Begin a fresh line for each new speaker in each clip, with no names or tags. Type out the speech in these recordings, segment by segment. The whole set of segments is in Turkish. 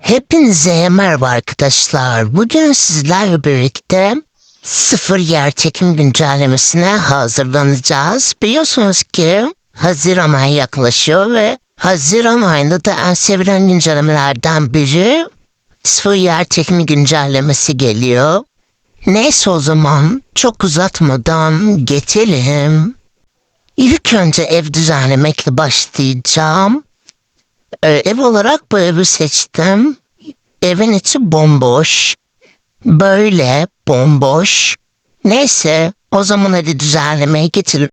Hepinize merhaba arkadaşlar. Bugün sizlerle birlikte sıfır yer çekim güncellemesine hazırlanacağız. Biliyorsunuz ki Haziran ayı yaklaşıyor ve Haziran ayında da en sevilen güncellemelerden biri sıfır yer çekimi güncellemesi geliyor. Neyse o zaman çok uzatmadan geçelim. İlk önce ev düzenlemekle başlayacağım. Ee, ev olarak bu evi seçtim. Evin içi bomboş. Böyle bomboş. Neyse o zaman hadi düzenlemeye geçelim.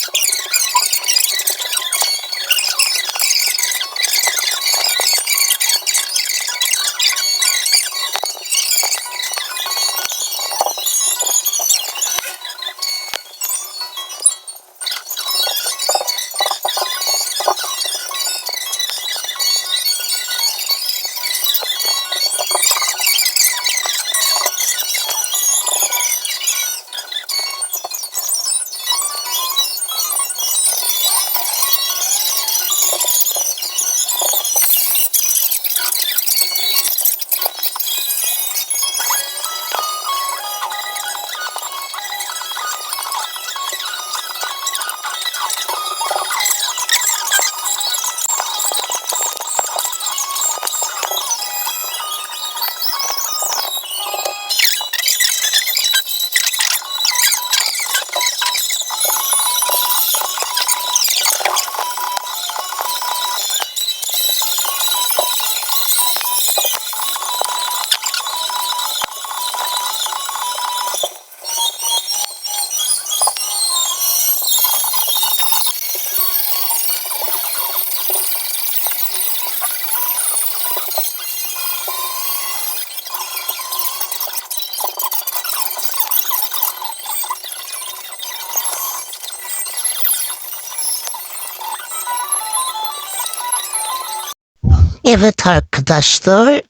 Evet arkadaşlar.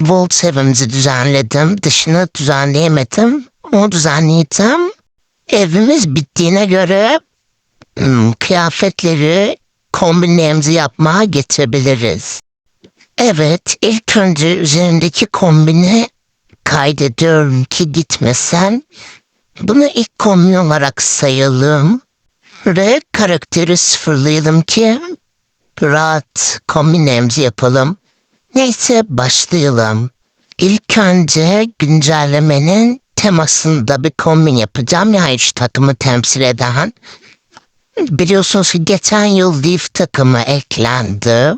Volt evimizi düzenledim. Dışını düzenleyemedim. Onu düzenleyeceğim. Evimiz bittiğine göre hmm, kıyafetleri kombinlerimizi yapmaya geçebiliriz. Evet ilk önce üzerindeki kombini kaydediyorum ki gitmesen. Bunu ilk kombin olarak sayalım. Ve karakteri sıfırlayalım ki rahat kombinlerimizi yapalım. Neyse başlayalım. İlk önce güncellemenin temasında bir kombin yapacağım. Yani şu takımı temsil eden. Biliyorsunuz ki geçen yıl Leaf takımı eklendi.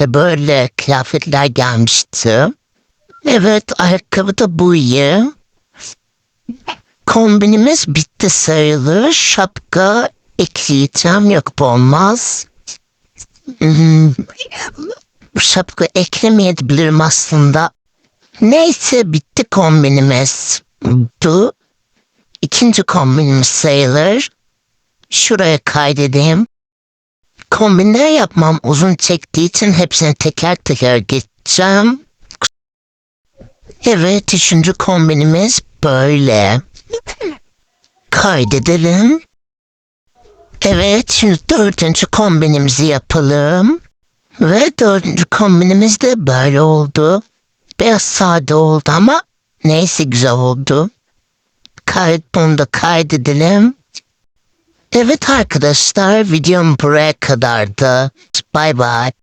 Ve böyle kıyafetler gelmişti. Evet ayakkabı da bu iyi. Kombinimiz bitti sayılır. Şapka ekleyeceğim. Yok bu olmaz. Hmm, şapka eklemeyebilirim aslında. Neyse bitti kombinimiz. Bu ikinci kombinimiz sayılır. Şuraya kaydedeyim. Kombinler yapmam uzun çektiği için hepsini teker teker geçeceğim. Evet üçüncü kombinimiz böyle. Kaydedelim. Evet, şimdi dördüncü kombinimizi yapalım. Ve dördüncü kombinimiz de böyle oldu. Biraz sade oldu ama neyse güzel oldu. Kayıt bunu da kaydedelim. Evet arkadaşlar videom buraya kadardı. Bye bye.